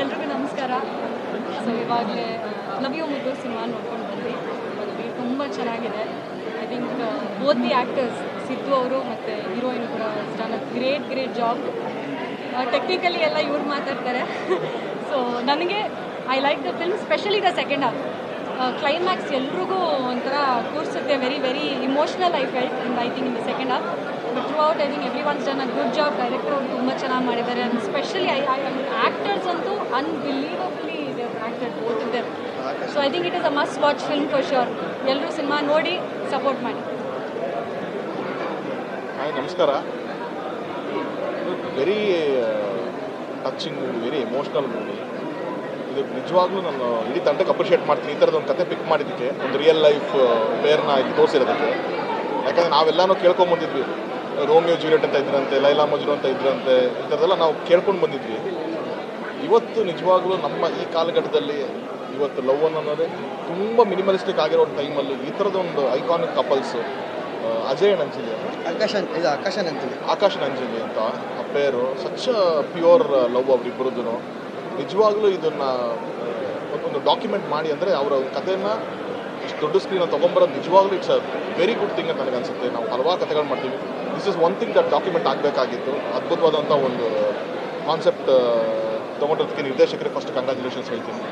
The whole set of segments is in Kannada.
ಎಲ್ರಿಗೂ ನಮಸ್ಕಾರ. ಸೊ, ಇವಾಗಲೇ ಲವ್ ಯು ಮುದ್ದು ಸಿನಿಮಾ ನೋಡ್ಕೊಂಡು ಬಂದ್ವಿ. ಬಂದ್ವಿ ತುಂಬ ಚೆನ್ನಾಗಿದೆ. I think all the actors Siddu ಅವರು ಮತ್ತು ಹೀರೋಯಿನ್ ಕೂಡ done great great job technically ಎಲ್ಲ ಇವ್ರು ಮಾತಾಡ್ತಾರೆ. ಸೊ ನನಗೆ I like the film specially the second half climax ಎಲ್ರಿಗೂ ಒಂಥರ ಕೂರಿಸುತ್ತೆ. Very very emotional I felt I think in the second half but throughout I think everyone's done a good job director ಅವರು ತುಂಬ ಚೆನ್ನಾಗಿ ಮಾಡಿದ್ದಾರೆ. And specially I I actors ಅಂತೂ ಅನ್ಬಿಲೀವಬ್ಲಿ ಆ್ಯಕ್ಟೆಡ್ ಓದಿದ್ದೆ so I think it is a must watch film for sure ಎಲ್ಲರೂ ಸಿನಿಮಾ ನೋಡಿ ಸಪೋರ್ಟ್ ಮಾಡಿ. ನಮಸ್ಕಾರ. Very touching movie very emotional movie ಇದು ನಿಜವಾಗ್ಲೂ ನಾನು ಇಡೀ ತಂಡಕ್ಕೆ ಅಪ್ರಿಷಿಯೇಟ್ ಮಾಡ್ತೀನಿ. ಈ ಥರದ ಒಂದು ಕತೆ ಪಿಕ್ ಮಾಡಿದ್ದಕ್ಕೆ, ಒಂದು ರಿಯಲ್ ಲೈಫ್ ಪೇರ್ನ ಇದು ತೋರಿಸಿರೋದಕ್ಕೆ. ಯಾಕಂದರೆ ನಾವೆಲ್ಲನೂ ಕೇಳ್ಕೊಂಬಂದಿದ್ವಿ ರೋಮಿಯೋ ಜೂಲಿಯಟ್ ಅಂತ ಇದ್ರಂತೆ ಲೈಲಾ ಮಜ್ನು ಅಂತ ಇದ್ರಂತೆ ಈ ಥರದೆಲ್ಲ ನಾವು ಕೇಳ್ಕೊಂಡು ಬಂದಿದ್ವಿ. ಇವತ್ತು ನಿಜವಾಗ್ಲೂ ನಮ್ಮ ಈ ಕಾಲಘಟ್ಟದಲ್ಲಿ ಇವತ್ತು ಲವ್ ಅನ್ನೋದೇ ತುಂಬ ಮಿನಿಮಲಿಸ್ಟಿಕ್ ಆಗಿರೋ ಟೈಮಲ್ಲಿ ಈ ಥರದ ಒಂದು ಐಕಾನಿಕ್ ಕಪಲ್ಸು ಅಜಯ್ ನಂಜಿಲಿ ಆಕಾಶ ಇದು ಆಕಾಶ ಅಂಜಲಿ. ಆಕಾಶ್ ನಂಜನಿ ಅಂತ ಆ ಪೇರು ಸಚ್ ಪ್ಯೂರ್ ಲವ್ ಅವರಿಬ್ಬರದ್ದು ನಿಜವಾಗ್ಲೂ ಇದನ್ನ ಒಂದು ಡಾಕ್ಯುಮೆಂಟ್ ಮಾಡಿ ಅಂದರೆ ಅವರ ಕಥೆನ ಇಷ್ಟು ದೊಡ್ಡ ಸ್ಕ್ರೀನ್ ತೊಗೊಂಬರೋದು ನಿಜವಾಗ್ಲೂ it's a very good thing ಅಂತ ನನಗೆ ಅನ್ಸುತ್ತೆ ನಾವು ಹಲವಾರು ಕಥೆಗಳು ಮಾಡ್ತೀವಿ. This is one thing that document ಆಗಬೇಕಾಗಿತ್ತು. ಅದ್ಭುತವಾದಂಥ ಒಂದು ಕಾನ್ಸೆಪ್ಟ್ ತೊಗೊಂಡಿರೋದಕ್ಕೆ ನಿರ್ದೇಶಕರಿಗೆ ಫಸ್ಟ್ ಕಂಗ್ರ್ಯಾಚುಲೇಷನ್ಸ್ ಹೇಳ್ತೀನಿ.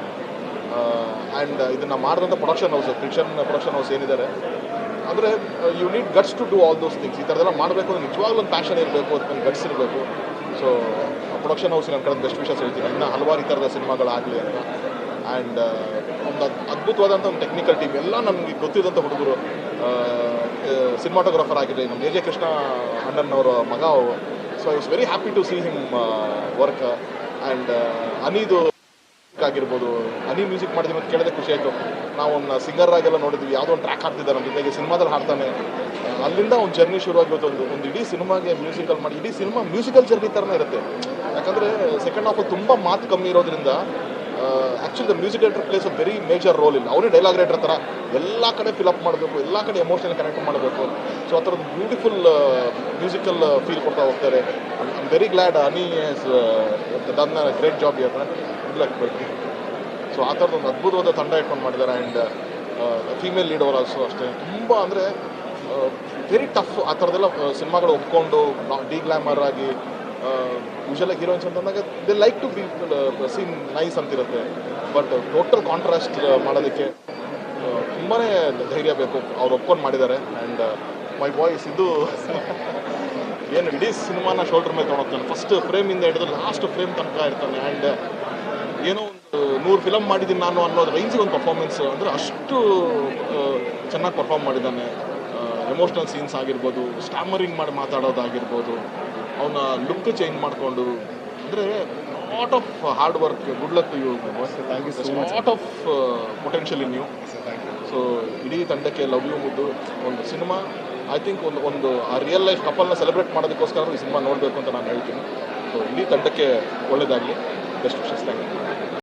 ಆ್ಯಂಡ್ ಇದನ್ನು ಮಾಡಿದಂಥ production house fiction production house ಏನಿದ್ದಾರೆ. ಅಂದರೆ you need guts to do all those things ಈ ಥರದೆಲ್ಲ ಮಾಡಬೇಕು ಅಂದರೆ ನಿಜವಾಗ್ಲೂ ಒಂದು ಪ್ಯಾಷನ್ ಇರಬೇಕು, ಅದಕ್ಕೆ ಗಟ್ಸ್ ಇರಬೇಕು. ಸೊ ಪ್ರೊಡಕ್ಷನ್ ಹೌಸ್ ನನ್ನ ಕಡೆ ಬೆಸ್ಟ್ ವಿಷಯಸ್ ಹೇಳ್ತೀನಿ. ಇನ್ನೂ ಹಲವಾರು ಈ ಥರದ ಸಿನಿಮಾಗಳಾಗಲಿ ಅಂತ. ಆ್ಯಂಡ್ ಒಂದು ಅದ್ಭುತವಾದಂಥ ಒಂದು ಟೆಕ್ನಿಕಲ್ ಟೀಮ್ ಎಲ್ಲ ನಮಗೆ ಗೊತ್ತಿದ್ದಂಥ ಹುಡುಗರು ಸಿನಿಮಾಟೋಗ್ರಾಫರ್ ಆಗಿರಲಿ ನಮ್ಮ ಎ ಜೆ ಕೃಷ್ಣ ಅವರ ಮಗ so I was very happy to see him work and ಅನಿದು ಆಗಿರ್ಬೋದು ಅನಿ ಮ್ಯೂಸಿಕ್ ಮಾಡಿದ್ವಿ ಅಂತ ಕೇಳಿದ್ರೆ ಖುಷಿ ಆಯಿತು. ನಾವು ಒಂದು ಸಿಂಗರ್ ಆಗೆಲ್ಲ ನೋಡಿದ್ವಿ. ಯಾವುದೋ ಒಂದು ಟ್ರ್ಯಾಕ್ ಹಾಡ್ತಿದ್ದಾರೆ ನಮ್ಮ ಜೊತೆಗೆ, ಸಿನಿಮಾದಲ್ಲಿ ಹಾಡ್ತಾನೆ. ಅಲ್ಲಿಂದ ಒಂದು ಜರ್ನಿ ಶುರು ಆಗಿರುತ್ತೆ ಒಂದು ಒಂದು ಇಡೀ ಸಿನಿಮಾಗೆ ಮ್ಯೂಸಿಕಲ್ ಮಾಡಿ, ಇಡೀ ಸಿನಿಮಾ ಮ್ಯೂಸಿಕಲ್ ಜರ್ನಿ ಥರನೇ ಇರುತ್ತೆ. ಯಾಕಂದರೆ ಸೆಕೆಂಡ್ ಹಾಫ್ ತುಂಬ ಮಾತು ಕಮ್ಮಿ ಇರೋದ್ರಿಂದ actually the music director plays a very major role ಇಲ್ಲ ಅವನೇ ಡೈಲಾಗ್ ರೈಟರ್ ಥರ ಎಲ್ಲ ಕಡೆ ಫಿಲಪ್ ಮಾಡಬೇಕು, ಎಲ್ಲ ಕಡೆ ಎಮೋಷನಲ್ ಕನೆಕ್ಟ್ ಮಾಡಬೇಕು. ಸೊ ಆ ಥರದ್ದು ಬ್ಯೂಟಿಫುಲ್ ಮ್ಯೂಸಿಕಲ್ ಫೀಲ್ ಕೊಡ್ತಾ ಹೋಗ್ತಾರೆ. I very glad honey done great job ear luck so ಆ ಥರದ್ದು ಒಂದು ಅದ್ಭುತವಾದ ತಂಡ ಇಟ್ಕೊಂಡು ಮಾಡಿದ್ದಾರೆ ಆ್ಯಂಡ್ ಫೀಮೇಲ್ ಲೀಡ್ ಅವರ್ ಆಲ್ಸೋ ಅಷ್ಟೇ. ತುಂಬ ಅಂದರೆ ವೆರಿ ಟಫ್ ಆ ಥರದ್ದೆಲ್ಲ ಸಿನಿಮಾಗಳು ಒಪ್ಕೊಂಡು, ಡಿ ಗ್ಲ್ಯಾಮರ್ ಆಗಿ ಯೂಶಲ್ ಹೀರೋಯಿನ್ಸ್ ಅಂತಂದಾಗ they like to be seen nice ಅಂತಿರುತ್ತೆ. ಬಟ್ ಟೋಟಲ್ ಕಾಂಟ್ರಾಸ್ಟ್ ಮಾಡೋದಕ್ಕೆ ತುಂಬಾ ಧೈರ್ಯ ಬೇಕು. ಅವ್ರು ಒಪ್ಕೊಂಡು ಮಾಡಿದ್ದಾರೆ. ಆ್ಯಂಡ್ ಮೈ ಬಾಯ್ಸ್ ಇದು ಏನು ಇಡೀ ಸಿನಿಮಾನ ಶೋಲ್ಡರ್ ಮೇಲೆ ತೊಗೊಂಡೋಗ್ತಾನೆ. ಫಸ್ಟ್ ಫ್ರೇಮಿಂದ ಹಿಡಿದು ಲಾಸ್ಟ್ ಫ್ರೇಮ್ ತನಕ ಇರ್ತಾನೆ. ಆ್ಯಂಡ್ ಏನೋ ಒಂದು ನೂರು ಫಿಲಮ್ ಮಾಡಿದ್ದೀನಿ ನಾನು ಅನ್ನೋದು ರೇಂಜಿಗೆ ಒಂದು ಪರ್ಫಾರ್ಮೆನ್ಸ್ ಅಂದರೆ ಅಷ್ಟು ಚೆನ್ನಾಗಿ ಪರ್ಫಾರ್ಮ್ ಮಾಡಿದ್ದಾನೆ. ಎಮೋಷ್ನಲ್ ಸೀನ್ಸ್ ಆಗಿರ್ಬೋದು ಸ್ಟ್ಯಾಮರಿಂಗ್ ಮಾಡಿ ಮಾತಾಡೋದಾಗಿರ್ಬೋದು ಅವನ ಲುಕ್ ಚೇಂಜ್ ಮಾಡಿಕೊಂಡು ಅಂದರೆ lot of hard work good luck you lot of potential in you so ಇಡೀ ತಂಡಕ್ಕೆ ಲವ್ ಯು ಮುದ್ದು. ಒಂದು ಸಿನಿಮಾ ಐ ಥಿಂಕ್ ಒಂದು ಒಂದು ಆ ರಿಯಲ್ ಲೈಫ್ ಕಪಲ್ನ ಸೆಲೆಬ್ರೇಟ್ ಮಾಡೋದಕ್ಕೋಸ್ಕರ ಈ ಸಿನಿಮಾ ನೋಡಬೇಕು ಅಂತ ನಾನು ಹೇಳ್ತೀನಿ. ಸೊ ಇಡೀ ತಂಡಕ್ಕೆ ಒಳ್ಳೆಯದಾಗಲಿ ಬೆಸ್ಟ್ ವಿಶಸ್ ಥ್ಯಾಂಕ್ ಯು